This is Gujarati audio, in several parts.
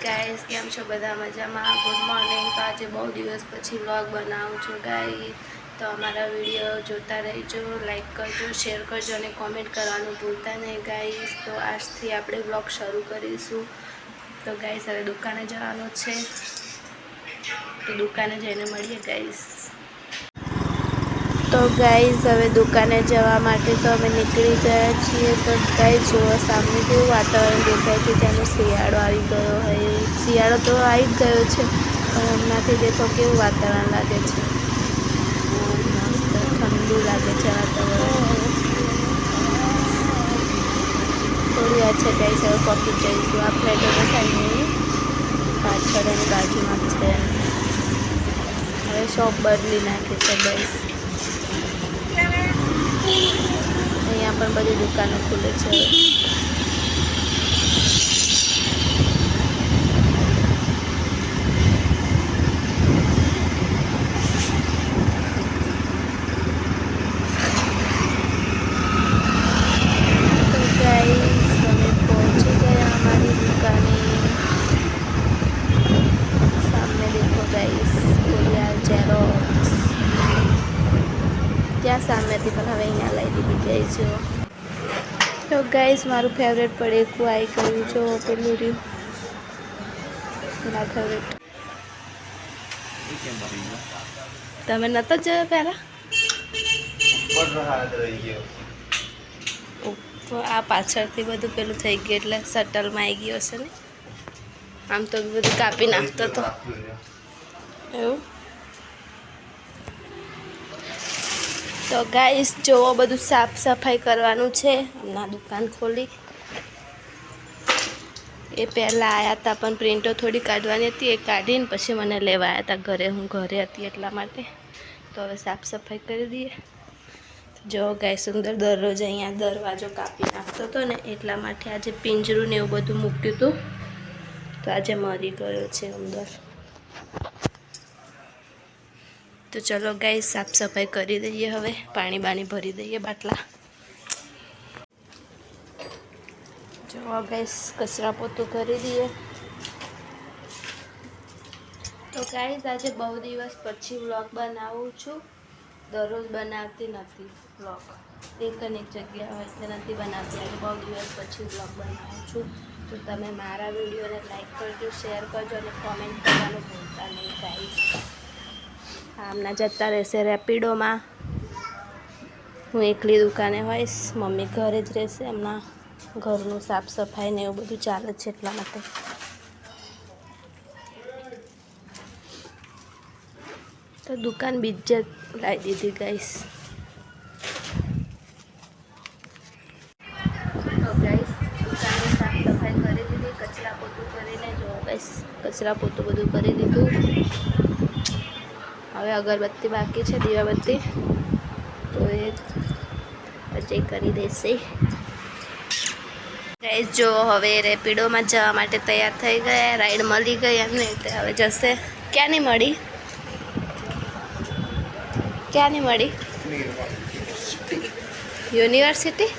ગાઈસ કેમ છો બધા મજામાં? ગુડ મોર્નિંગ તો આજે બહુ દિવસ પછી વ્લોગ બનાવું છું ગાઈ તો અમારા વીડિયો જોતા રહેજો લાઈક કરજો શેર કરજો અને કોમેન્ટ કરવાનું ભૂલતા નહીં ગાઈસ તો આજથી આપણે વ્લોગ શરૂ કરીશું. તો ગાઈસ હવે દુકાને જવાનું છે. તો દુકાને જઈને મળીએ ગાઈસ તો ગાઈઝ હવે દુકાને જવા માટે તો અમે નીકળી ગયા છીએ તો ગાઈઝ જુઓ સામે કેવું વાતાવરણ દેખાય છે જેનો શિયાળો આવી ગયો હોય, શિયાળો તો આવી જ ગયો છે, પણ હમણાંથી દેખો કેવું વાતાવરણ લાગે છે. મસ્ત ઠંડુ લાગે છે વાતાવરણ. થોડી વાર છે ગાઈઝ હવે પહોંચી જઈશું. આ ફ્લેટો બતાવીએ પાછળ એની બાજુમાં છે. હવે શોપ બદલી નાખી છે ગાઈઝ અહીંયા પણ બધી દુકાનો ખુલે છે તો ગાઈસ અમે પહોંચી ગયા અમારી દુકાને સામે દેખો ગાઈસ કોરિયા જેરોક્સ ત્યાં સામેથી પણ હવે અહીંયા લઈ દીધી ગઈ છે તો ગાઈસ મારું ફેવરેટ પડેકું આવી ગયું જો, પેલું રહ્યું. મારા ફેવરેટ તમે નતો જોયો પહેલાં? આ પાછળથી બધું પેલું થઈ ગયું એટલે શટલમાં આવી ગયો હશે ને? આમ તો બધું કાપી નાખતો હતો એવું? તો ગાઈસ જોવો બધું સાફ સફાઈ કરવાનું છે. હમણાં દુકાન ખોલી. એ પહેલાં આવ્યા હતા પણ પ્રિન્ટો થોડી કાઢવાની હતી, એ કાઢીને પછી મને લેવા આવ્યા હતા ઘરે. હું ઘરે હતી એટલા માટે. તો હવે સાફ સફાઈ કરી દઈએ. જો ગાય સુંદર દરરોજ અહીંયા દરવાજો કાપી નાખતો હતો ને, એટલા માટે આજે પિંજરું ને એવું બધું મૂક્યું હતું. તો આજે મરી ગયો છે ઉંદર તો ચલો ગાય સાફ સફાઈ કરી દઈએ હવે. પાણી બાણી ભરી દઈએ બાટલા. જો ગાઈસ, કચરા પોતું કરી દઈએ. તો ગાઈસ, આજે બહુ દિવસ પછી વ્લોગ બનાવું છું. દરરોજ બનાવતી નથી વ્લોગ. એક અને એક જગ્યા હોય તે નથી બનાવતી. આજે બહુ દિવસ પછી વ્લોગ બનાવું છું. તો તમે મારા વિડીયોને લાઇક કરજો, શેર કરજો અને કોમેન્ટ કરવાનું ભૂલતા નહીં, ગાઈસ. આમના જતા રહેશે રેપિડોમાં. હું એકલી દુકાને હોઈશ, મમ્મી ઘરે જ રહેશે, એમના ઘરનું સાફ સફાઈ ને એવું બધું ચાલે છે એટલા માટે. તો દુકાન બીજે લાવી દીધી ગાઈશ કચરા પોતું કરીને જો ગાઈશ કચરા પોતું બધું કરી દીધું. હવે અગરબત્તી બાકી છે, દીવાબત્તી. તો એ પછી કરી દેશે. ગાઈસ જો હવે રેપિડોમાં જવા માટે તૈયાર થઈ ગયા, રાઈડ મળી ગઈ એમને એટલે હવે જશે. ક્યાં નહીં મળી? ક્યાં નહીં મળી? યુનિવર્સિટી?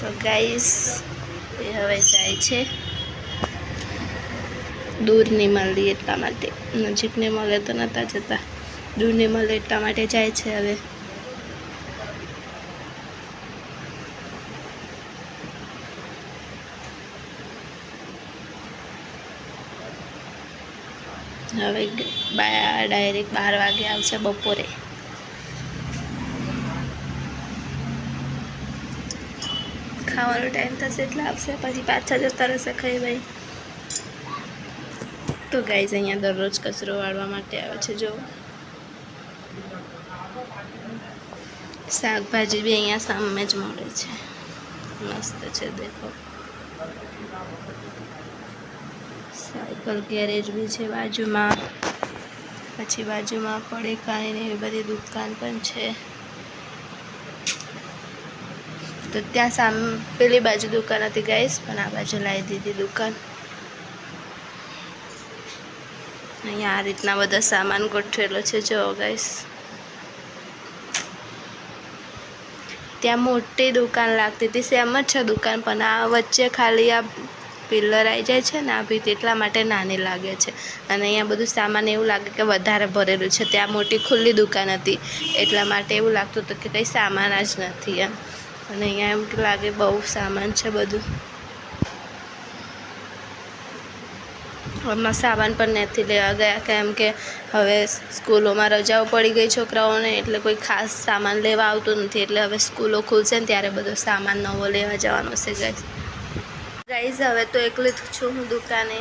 તો ગાઈસ એ હવે જાય છે. દૂર નહીં મળી એટલા માટે. નજીક નહીં મળે તો નહોતા જતા. દૂર નહીં મળે એટલા માટે જાય છે હવે. હવે ડાયરેક્ટ બાર વાગે આવશે બપોરે. ખાવાનો ટાઈમ થશે એટલે આવશે, પછી પાછા જતા રહેશે ખાઈ ભાઈ તો ગાઈઝ અહીંયા દરરોજ કચરો વાળવા માટે આવે છે, જો. શાકભાજી બી અહીંયા સામે જ મળે છે. મસ્ત છે, દેખો. સાયકલ ગેરેજ બી છે બાજુમાં. પછી બાજુમાં પડે કાંઈ ને એવી બધી દુકાન પણ છે. તો ત્યાં સામે, પેલી બાજુ દુકાન હતી ગાઈસ પણ આ બાજુ લાવી દીધી દુકાન. અહીંયા આ રીતના બધા સામાન ગોઠવેલો છે. જો ગાઈસ ત્યાં મોટી દુકાન લાગતી હતી, સેમ જ છે દુકાન, પણ આ વચ્ચે ખાલી આ પિલ્લર આવી જાય છે ને, આ ભીત એટલા માટે નાની લાગે છે. અને અહીંયા બધું સામાન એવું લાગે કે વધારે ભરેલું છે. ત્યાં મોટી ખુલ્લી દુકાન હતી, એટલા માટે એવું લાગતું હતું કે કંઈ સામાન જ નથી એમ. અને અહીંયા એમ લાગે બહુ સામાન છે બધું. હમણાં સામાન પણ નથી લેવા ગયા. કેમ કે હવે સ્કૂલોમાં રજાઓ પડી ગઈ છોકરાઓને, એટલે કોઈ ખાસ સામાન લેવા આવતું નથી. એટલે હવે સ્કૂલો ખુલશે ને ત્યારે બધો સામાન નવો લેવા જવાનો છે ગાઈઝ ગાઈઝ હવે તો એકલી જ છું હું દુકાને.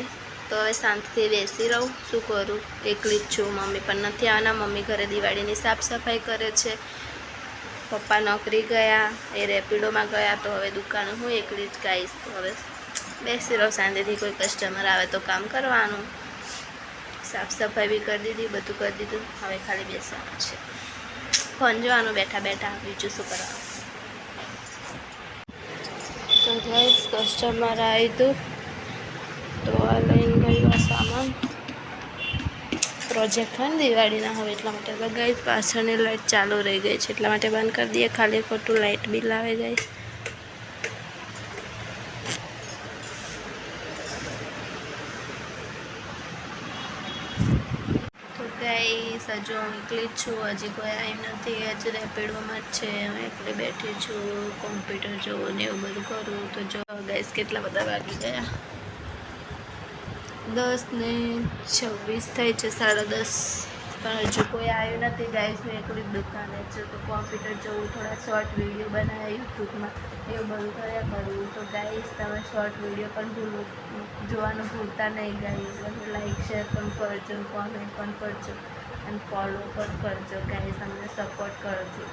તો હવે શાંતિથી બેસી રહું. શું કરું? એકલી જ છું. મમ્મી પણ નથી આવવાના. મમ્મી ઘરે દિવાળીની સાફ સફાઈ કરે છે. પપ્પા નોકરી ગયા. એ રેપિડોમાં ગયા. તો હવે દુકાન હું એકલી જ ગાઈશ હવે બેસી રહો, શાંતિથી કોઈ કસ્ટમર આવે તો કામ કરવાનું. સાફ સફાઈ બી કરી દીધી, બધું કરી દીધું. હવે ખાલી બેસવાનું છે. ફોન જોવાનું, બેઠા બેઠા બીજું શું કરવાનું? તો ગઈશ કસ્ટમર આવ્યું હતું તો આ લઈને ગયું સામાન. પ્રોજેક્ટ હોય ને દિવાળીના, હવે એટલા માટે તો પાછળની લાઈટ ચાલુ રહી ગઈ છે. એટલા માટે બંધ કરી દઈએ. ખાલી ખોટું લાઇટ બિલ આવે ગઈ તો ગઈ હજુ હું એકલી જ છું. હજી કોઈ આવી નથી. હજી રેપિડોમાં જ છે. હું એકલી બેઠી છું. કોમ્પ્યુટર જોવું ને એવું બધું કરું. તો જો ગઈસ કેટલા બધા વાગી ગયા? દસ ને છવ્વીસ થાય છે. સાડા દસ. પણ હજુ કોઈ આવ્યું નથી ગાઈસ મેં જ દુકાને છું તો કોમ્પ્યુટર જોવું થોડા શોર્ટ વીડિયો બનાવ્યા યુટ્યુબમાં, એવું બધું કર્યા કરું. તો ગાઈસ તમે શોર્ટ વીડિયો પણ ભૂલવું જોવાનું ભૂલતા નહીં ગાઈસ અને લાઈક શેર પણ કરજો કોમેન્ટ પણ કરજો અને ફોલો પણ કરજો ગાઈસ અમને સપોર્ટ કરજો.